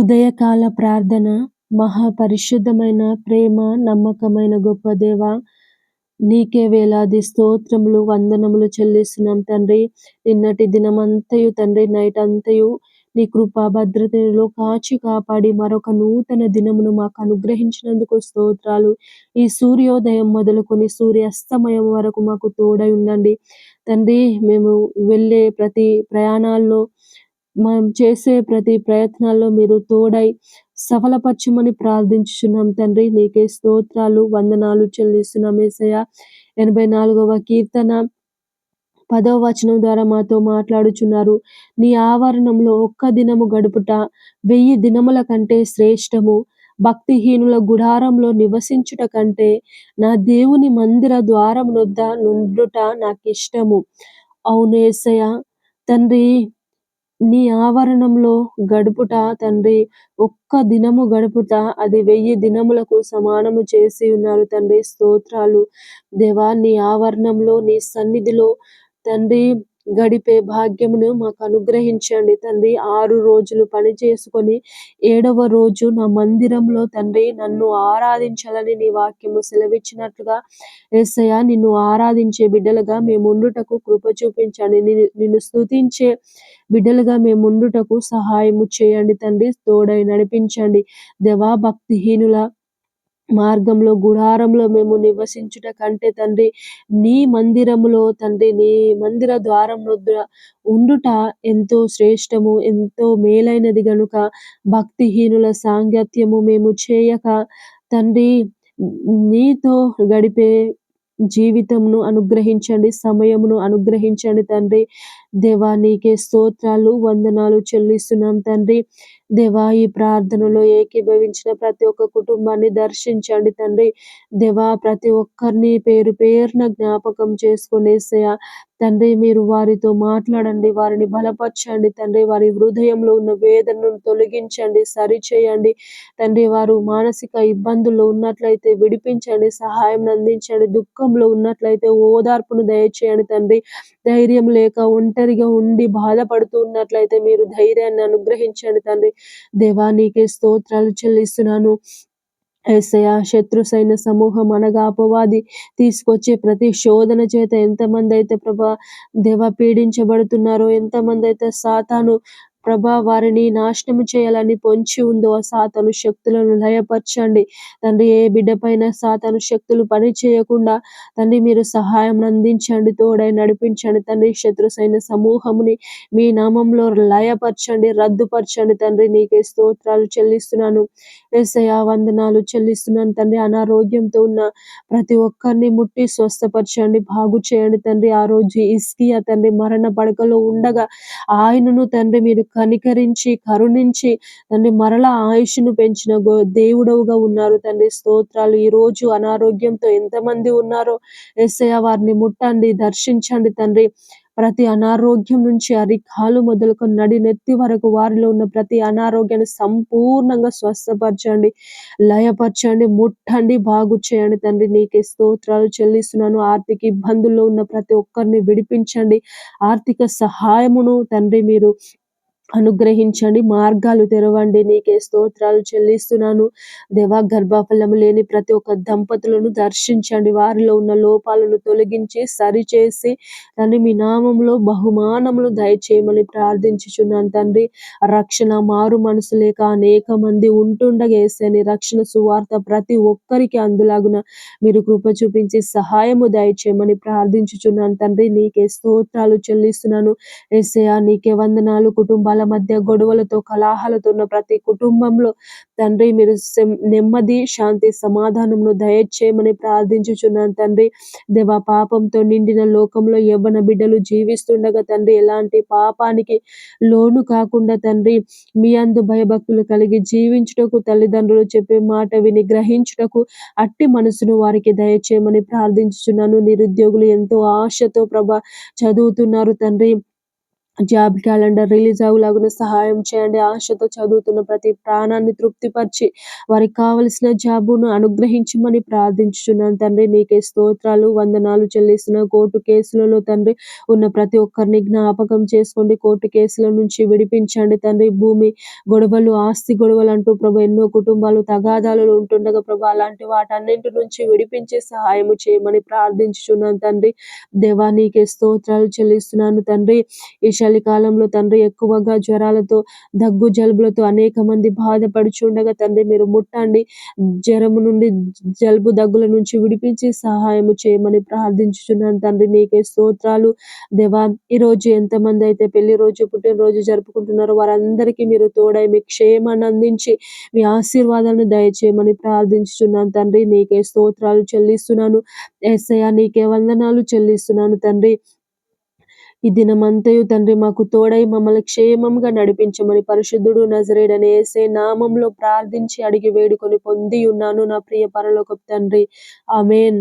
ఉదయకాల ప్రార్థన మహాపరిశుద్ధమైన ప్రేమ నమ్మకమైన గొప్ప దేవ నీకే వేలాది స్తోత్రములు వందనములు చెల్లిస్తున్నాం తండ్రి. నిన్నటి దినమంతయు తండ్రి నైట్ అంతయు నీ కృపా భద్రతలో కాచి కాపాడి మరొక నూతన దినమును మాకు అనుగ్రహించినందుకు స్తోత్రాలు. ఈ సూర్యోదయం మొదలుకొని సూర్యాస్తమయం వరకు మాకు తోడై ఉండండి. తండ్రి మేము వెళ్ళే ప్రతి ప్రయాణాల్లో మనం చేసే ప్రతి ప్రయత్నాల్లో మీరు తోడై సఫలపరచమని ప్రార్థించుచున్నాం. తండ్రి నీకే స్తోత్రాలు వందనాలు చెల్లిస్తున్నాం. ఏసయ ఎనభై నాలుగవ కీర్తన పదవ వచనం ద్వారా మాతో మాట్లాడుచున్నారు. నీ ఆవరణంలో ఒక్క దినము గడుపుట వెయ్యి దినముల కంటే శ్రేష్టము. భక్తిహీనుల గుడారంలో నివసించుట కంటే నా దేవుని మందిర ద్వారం నొద్ద నుండుట నాకు ఇష్టము అవునేసయ తండ్రి నీ ఆవరణంలో గడుపుట తండ్రి ఒక్క దినము గడుపుట అది వెయ్యి దినములకు సమానము చేసి ఉన్నారు తండ్రి స్తోత్రాలు. దేవా నీ ఆవరణంలో నీ సన్నిధిలో తండ్రి గడిపే భాగ్యమును మాకు అనుగ్రహించండి. తండ్రి ఆరు రోజులు పని చేసుకొని ఏడవ రోజు నా మందిరంలో తండ్రి నన్ను ఆరాధించాలని నీ వాక్యము సెలవిచ్చినట్లుగా ఏసయ్య నిన్ను ఆరాధించే బిడ్డలుగా మేము ఉండుటకు కృప చూపించండి. నిన్ను స్థుతించే బిడ్డలుగా మేము ఉండుటకు సహాయము చేయండి. తండ్రి తోడై నడిపించండి. దేవా భక్తిహీనుల మార్గంలో గుడారంలో మేము నివసించుట కంటే తండ్రి నీ మందిరములో తండ్రి నీ మందిర ద్వారం ఉండుట ఎంతో శ్రేష్టము ఎంతో మేలైనది గనుక భక్తిహీనుల సాంగత్యము మేము చేయక తండ్రి నీతో గడిపే జీవితంను అనుగ్రహించండి సమయమును అనుగ్రహించండి తండ్రి. దేవా నీకే స్తోత్రాలు వందనాలు చెల్లిస్తున్నాం తండ్రి. దేవా ఈ ప్రార్థనలో ఏకీభవించిన ప్రతి ఒక్క కుటుంబాన్ని దర్శించండి తండ్రి. దేవా ప్రతి ఒక్కరిని పేరు పేరున జ్ఞాపకం చేసుకునేసయ తండ్రి మీరు వారితో మాట్లాడండి వారిని బలపరచండి తండ్రి. వారి హృదయంలో ఉన్న వేదనను తొలగించండి సరిచేయండి తండ్రి. వారు మానసిక ఇబ్బందుల్లో ఉన్నట్లయితే విడిపించండి సహాయం అందించండి. దుఃఖంలో ఉన్నట్లయితే ఓదార్పును దయచేయండి తండ్రి. ధైర్యం లేక ఒంటరిగా ఉండి బాధపడుతూ ఉన్నట్లయితే మీరు ధైర్యాన్ని అనుగ్రహించండి తండ్రి. దేవానికి స్తోత్రాలు చెల్లిస్తున్నాను. ఏసయ శత్రు సైన్య సమూహం అనగా అపవాది తీసుకొచ్చే ప్రతి శోధన చేత ఎంతమంది అయితే ప్రభా దేవ పీడించబడుతున్నారో ఎంతమంది అయితే సాతాను ప్రభా వారిని నాశనం చేయాలని పొంచి ఉందో ఆ సాతను శక్తులను లయపరచండి. తండ్రి ఏ బిడ్డ పైన సాతను శక్తులు పని చేయకుండా తండ్రి మీరు సహాయం అందించండి తోడై నడిపించండి. తండ్రి శత్రు సైన సమూహముని మీ నామంలో లయపరచండి రద్దుపరచండి. తండ్రి నీకే స్తోత్రాలు చెల్లిస్తున్నాను. ఏసయా వందనాలు చెల్లిస్తున్నాను. తండ్రి అనారోగ్యంతో ఉన్న ప్రతి ఒక్కరిని ముట్టి స్వస్థపరచండి బాగు చేయండి. తండ్రి ఆ రోజు ఇస్కియా తండ్రి మరణ పడకలో ఉండగా ఆయనను తండ్రి మీరు కనికరించి కరుణించి తండ్రి మరలా ఆయుష్ను పెంచిన దేవుడవుగా ఉన్నారు. తండ్రి స్తోత్రాలు. ఈ రోజు అనారోగ్యంతో ఎంతమంది ఉన్నారో ఎస్ఐ వారిని ముట్టండి దర్శించండి తండ్రి. ప్రతి అనారోగ్యం నుంచి అరికాలు మొదలుకొని నడి నెత్తి వరకు వారిలో ఉన్న ప్రతి అనారోగ్యాన్ని సంపూర్ణంగా స్వస్థపరచండి లయపరచండి ముట్టండి బాగు చేయండి తండ్రి. నీకే స్తోత్రాలు చెల్లిస్తున్నాను. ఆర్థిక ఇబ్బందుల్లో ఉన్న ప్రతి ఒక్కరిని విడిపించండి. ఆర్థిక సహాయమును తండ్రి మీరు అనుగ్రహించండి. మార్గాలు తెరవండి. నీకే స్తోత్రాలు చెల్లిస్తున్నాను. దేవా గర్భఫలము లేని ప్రతి ఒక్క దంపతులను దర్శించండి. వారిలో ఉన్న లోపాలను తొలగించి సరిచేసి తండ్రి మీ నామంలో బహుమానములు దయచేయమని ప్రార్థించుచున్నాను తండ్రి. రక్షణ మారు మనసు లేక అనేక మంది ఉంటుండగేసని రక్షణ సువార్త ప్రతి ఒక్కరికి అందులాగున మీరు కృప చూపించి సహాయము దయచేయమని ప్రార్థించుచున్నాను తండ్రి. నీకే స్తోత్రాలు చెల్లిస్తున్నాను. ఎస్ఏ నీకే వందనాలు. కుటుంబాల వాళ్ళ మధ్య గొడవలతో కలహాలతో ఉన్న ప్రతి కుటుంబంలో తండ్రి మీరు నెమ్మది శాంతి సమాధానమును దయచేయమని ప్రార్థించుచున్నాను తండ్రి. దేవ పాపంతో నిండిన లోకంలో యవ్వన బిడ్డలు జీవిస్తుండగా తండ్రి ఎలాంటి పాపానికి లోను కాకుండా తండ్రి మీ అందు భయభక్తులు కలిగి జీవించుటకు తల్లిదండ్రులు చెప్పే మాట విని గ్రహించుటకు అట్టి మనసును వారికి దయచేయమని ప్రార్థించుచున్నాను. నిరుద్యోగులు ఎంతో ఆశతో ప్రభ చదువుతున్నారు తండ్రి. జాబ్ క్యాలెండర్ రిలీజ్ అవ్వలాగున సహాయం చేయండి. ఆశతో చదువుతున్న ప్రతి ప్రాణాన్ని తృప్తిపరిచి వారికి కావలసిన జాబును అనుగ్రహించమని ప్రార్థించుచున్నాను. తండ్రి నీకే స్తోత్రాలు వందనాలు చెల్లిస్తున్న కోర్టు కేసులలో తండ్రి ఉన్న ప్రతి ఒక్కరిని జ్ఞాపకం చేసుకోండి. కోర్టు కేసుల నుంచి విడిపించండి తండ్రి. భూమి గొడవలు ఆస్తి గొడవలు అంటూ ప్రభు ఎన్నో కుటుంబాలు తగాదాలు ఉంటుండగా ప్రభు అలాంటి వాటన్నింటి నుంచి విడిపించే సహాయం చేయమని ప్రార్థించుచున్నాను తండ్రి. దేవా నీకే స్తోత్రాలు చెల్లిస్తున్నాను తండ్రి. ఈ చలికాలంలో తండ్రి ఎక్కువగా జ్వరాలతో దగ్గు జలుబులతో అనేక మంది బాధపడుచుండగా తండ్రి మీరు ముట్టండి. జ్వరము నుండి జలుబు దగ్గుల నుంచి విడిపించి సహాయము చేయమని ప్రార్థించుచున్నాను తండ్రి. నీకే స్తోత్రాలు. దేవా ఈరోజు ఎంతమంది అయితే పెళ్ళి రోజు పుట్టినరోజు జరుపుకుంటున్నారో వారందరికీ మీరు తోడై మీ క్షేమాన్ని అందించి మీ ఆశీర్వాదాలను దయచేయమని ప్రార్థించుచున్నాను తండ్రి. నీకే స్తోత్రాలు చెల్లిస్తున్నాను. ఎస్ఐ నీకే వందనాలు చెల్లిస్తున్నాను తండ్రి. ఈ దినమంతయు తండ్రి మాకు తోడై మమ్మల్ని క్షేమంగా నడిపించమని పరిశుద్ధుడు నజరేడని ఏసే నామంలో ప్రార్థించి అడిగి వేడుకొని పొంది ఉన్నాను నా ప్రియ పరలోకపు తండ్రి. ఆమెన్.